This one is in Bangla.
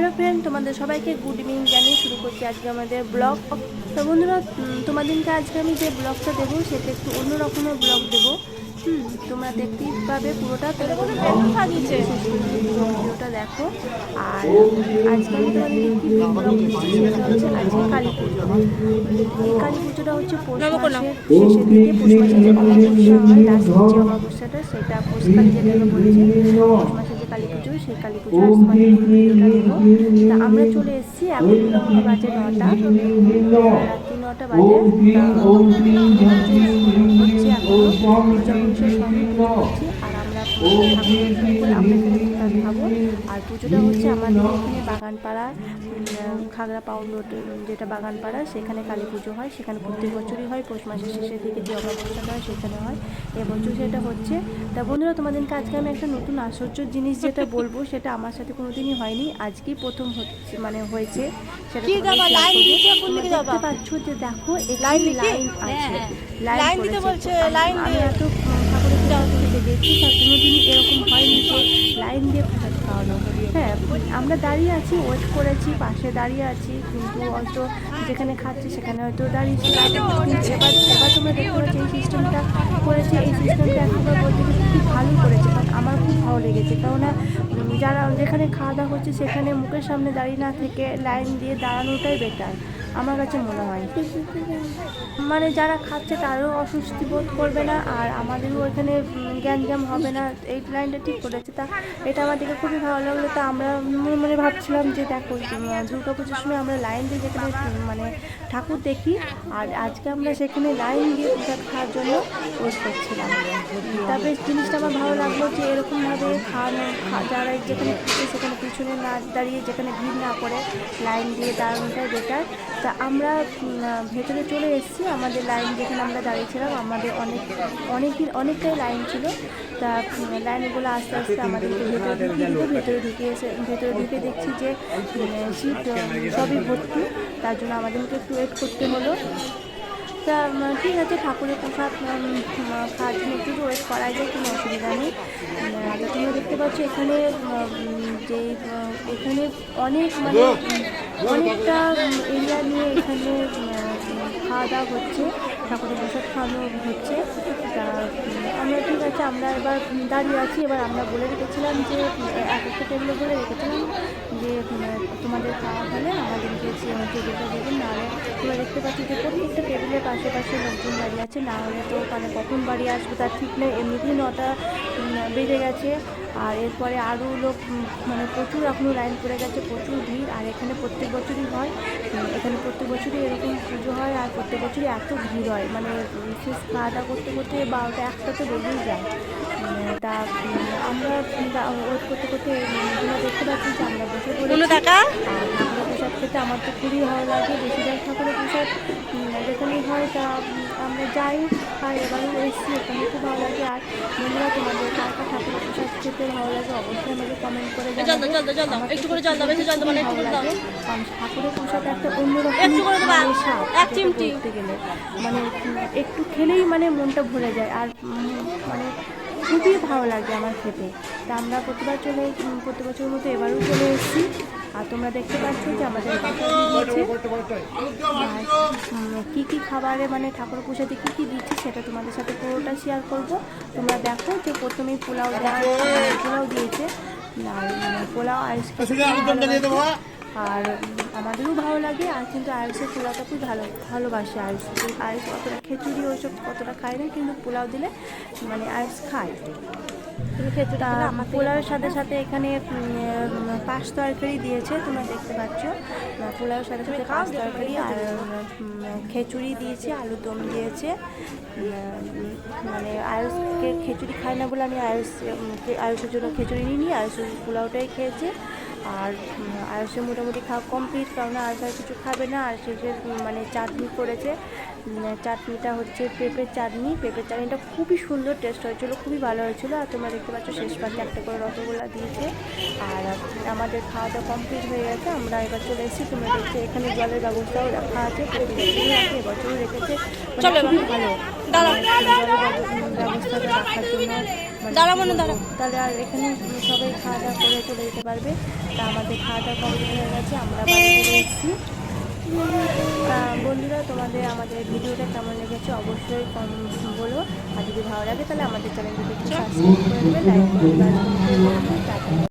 হ্যালো ফ্রেন্ড তোমাদের সবাইকে গুড ইভিনিং জানিয়ে শুরু করছি আজকে আমাদের ব্লগ তো বন্ধুরা তোমাদেরকে আজকে আমি যে ব্লগটা দেবো সেটা একটু অন্য রকমের ব্লগ দেবো হুম তোমরা দেখতেই পাবে পুরোটা ভিডিওটা দেখো আর আজকে আমি তোমাদের কি হচ্ছে আজকে কালী পুজো এই কালী পুজোটা হচ্ছে পৌষ মাসের শেষের দিকে পৌষ মাসের যে অমাবস্যা হয় লাস্ট যে অমাবস্যাটা সেটা পৌষ কালী যেটাকে বলেছে পৌষ মাসের যে কালী পুজো সেই কালী পুজো তা আমরা চলে এসেছি এখন বাজে নটা রাত্রি নটা বাজে। হচ্ছে এখন আমরা খাব আর পুজোটা হচ্ছে আমাদের এখানে বাগানপাড়া খাগড়া পাউন্ড রোড যেটা বাগানপাড়া সেখানে কালী পুজো হয় সেখানে প্রত্যেক বছরই হয় পৌষ মাসের শেষের দিকে যে অমাবস্যাটা হয় সেখানে হয়। এবছর সেটা হচ্ছে তা বন্ধুরা তোমাদেরকে আজকে আমি একটা নতুন আশ্চর্য জিনিস যেটা বলব সেটা আমার সাথে কোনোদিনই হয়নি আজকেই প্রথম হচ্ছে মানে হয়েছে সেটা? দেখতে পাচ্ছ যে দেখো লাইন লাইন আছে হ্যাঁ, লাইন লাইন দিতে বলছে, আমি- লাইন দিয়ে। এত এরকম হয়নি লাইন দিয়ে খাওয়ানো হ্যাঁ আমরা দাঁড়িয়ে আছি, ওয়েট করেছি, পাশে দাঁড়িয়ে আছি, কিন্তু হয়তো যেখানে খাচ্ছি সেখানে হয়তো দাঁড়িয়ে ছিলাম কিন্তু এবার এবার তোমরা দেখতে পাচ্ছ এই সিস্টেমটা করেছে, এই সিস্টেমটা এখনকার বলতে গেলে খুব ভালোই করেছে কারণ আমার খুব ভালো লেগেছে। কেননা যারা যেখানে খাওয়া দাওয়া হচ্ছে সেখানে মুখের সামনে দাঁড়িয়ে না থেকে লাইন দিয়ে দাঁড়ানোটাই বেটার আমার কাছে মনে হয়। মানে যারা খাচ্ছে তারও অস্বস্তি বোধ করবে না আর আমাদেরও ওইখানে গ্যাঞ্জাম হবে না। এই লাইনটা ঠিক করেছে। তা এটা আমাদেরকে খুবই ভালো লাগল। তা আমরা মনে মনে ভাবছিলাম যে দেখো দুর্গা পুজোর সময় আমরা লাইন দিয়ে যেখানে মানে ঠাকুর দেখি, আর আজকে আমরা সেখানে লাইন দিয়ে প্রসাদ খাওয়ার জন্য ওয়েট করছিলাম। তারপরে জিনিসটা আমার ভালো লাগল যে এরকমভাবে খাওয়ানো যারা যেখানে সেখানে পিছনে না দাঁড়িয়ে যেখানে ভিড় না করে লাইন দিয়ে দাঁড়ানোটাই বেটার তা আমরা ভেতরে চলে এসেছি। আমাদের লাইন যেখানে আমরা দাঁড়িয়েছিলাম, আমাদের অনেক অনেকই অনেকটাই লাইন ছিল। তা লাইনগুলো আস্তে আস্তে আমাদেরকে ভেতরে ঢুকিয়ে ভেতরে ঢুকে এসে, ভেতরে ঢুকে দেখছি যে সিট সবই ভর্তি। তার জন্য আমাদেরকে একটু ওয়েট করতে হলো। তা ঠিক আছে ঠাকুরের প্রসাদ খাওয়ার জন্য একটু ওয়েট করা যায় কোনো অসুবিধা নেই। উম, তা তোমরা দেখতে পাচ্ছ এখানে যে এখানে অনেক মানে অনেকটা এরিয়া নিয়ে এখানে খাওয়া দাওয়া হচ্ছে ঠাকুরের প্রসাদ খাওয়ানো হচ্ছে। তা আমরা ঠিক আছে আমরা এবার দাঁড়িয়ে আছি এবার আমরা বলে রেখেছিলাম যে এক একটা টেবিলে বলে রেখেছিলাম যে তোমাদের খাওয়া হলে টেবিলটা দেবেন নাহলে তোমরা দেখতে পাচ্ছি যে প্রত্যেকটা টেবিলের পাশে লোকজন দাঁড়িয়ে আছে। না হলে তো মানে কখন বাড়ি আসবে তার ঠিক নেই। এমনিতেই নটা বেজে গেছে। আর এরপরে আরও লোক মানে প্রচুর এখনও লাইন পড়ে গেছে, প্রচুর ভিড়। আর এখানে প্রত্যেক বছরই হয়। এখানে প্রত্যেক বছরই এরকম পুজো হয় আর প্রত্যেক বছরই এত ভিড় হয়। মানে শেষ খাওয়া করতে করতে বারোটা, একটা বেজেই যায়। মানে তা আমরা ওয়েট করতে করতে দেখতে পাচ্ছি যে আমরা বসে কোনো পড়েছি টাকা আর ঠাকুরের প্রসাদ খেতে আমার তো খুবই ভালো লাগে। বেশিরভাগ ঠাকুরের প্রসাদ উম, যেখানেই হয় তা আমরা যাই আর এবারও এসেছি ওখানে খুব ভালো লাগে। আর বন্ধুরা তোমাদের কার কার ঠাকুরের প্রসাদ খেতে ভালো লাগে অবশ্যই আমাকে কমেন্ট করে জানাবে। জল দাও। একটু জল দাও, একটু দাও। ঠাকুরের প্রসাদ একটা অন্যরকম একটু করে দেবা, এক চিমটি। গেলে। মানে একটু খেলেই মানে মনটা ভরে যায়। আর মানে খুবই ভালো লাগে আমার খেতে। তা আমরা প্রতিবার চলে প্রতি বছরের মতো এবারও চলে এসেছি। তোমরা দেখতে পাচ্ছ যে আমাদের কী কী খাবারে মানে ঠাকুর প্রসাদে কী কী দিচ্ছে সেটা তোমাদের সাথে পুরোটা শেয়ার করব। তোমরা দেখো যে প্রথমেই পোলাও দেওয়া- পোলাও দিয়েছে। আর উম, পোলাও আইস আর আমাদেরও ভালো লাগে আর কিন্তু আয়ুষের পোলাওটা খুব ভালো ভালোবাসে আয়ুষ আয়ুষ অতটা খিচুড়ি ওইসব কতটা খায় না কিন্তু পোলাও দিলে মানে আয়ুষ খায়। তা পোলাওয়ের সাথে সাথে এখানে পাঁচ তরকারি দিয়েছে তোমরা দেখতে পাচ্ছ। পোলাওয়ের সাথে সাথে পাঁচ তরকারি আর খেচুড়ি দিয়েছে আলু দম দিয়েছে। মানে আয়ুষকে খিচুড়ি খায় না বলে আমি আয়ুষ আয়ুষের জন্য খিচুড়ি নিই নিই আয়ুষ পোলাওটাই খেয়েছে। আর উম, আয়ুষের মোটামুটি খাওয়া কমপ্লিট কারণ আয়ুষ আর কিছু খাবে না আর সে উম, মানে চাটনি করেছে চাটনিটা হচ্ছে পেঁপের চাটনি। পেঁপের চাটনিটা খুবই সুন্দর টেস্ট হয়েছিল খুবই ভালো হয়েছিল আর তোমরা দেখতে পাচ্ছ শেষ পাশে একটা করে রসগোল্লা দিয়েছে। আর আমাদের খাওয়া দাওয়া কমপ্লিট হয়ে গেছে আমরা এবার চলে এসেছি তোমরা দেখছ এখানে জলের ব্যবস্থাও রাখা আছে প্রতি বছরই এবছরও রেখেছে। মানে। খুবই ভালো। দাঁড়া মনে দাঁড়া। তাহলে আর এখানে সবাই খাওয়া দাওয়া করে চলে যেতে পারবে। তা আমাদের খাওয়া দাওয়া কমপ্লিট হয়ে গেছে আমরা বাড়িতে এসেছি। বন্ধুরা তোমাদের আমাদের ভিডিওটা কেমন লেগেছে অবশ্যই কম বলো। আর যদি ভালো লাগে তাহলে আমাদের চ্যানেলটিকে একটু সাবস্ক্রাইব করে দেবে লাইক করে দেবে। টাটা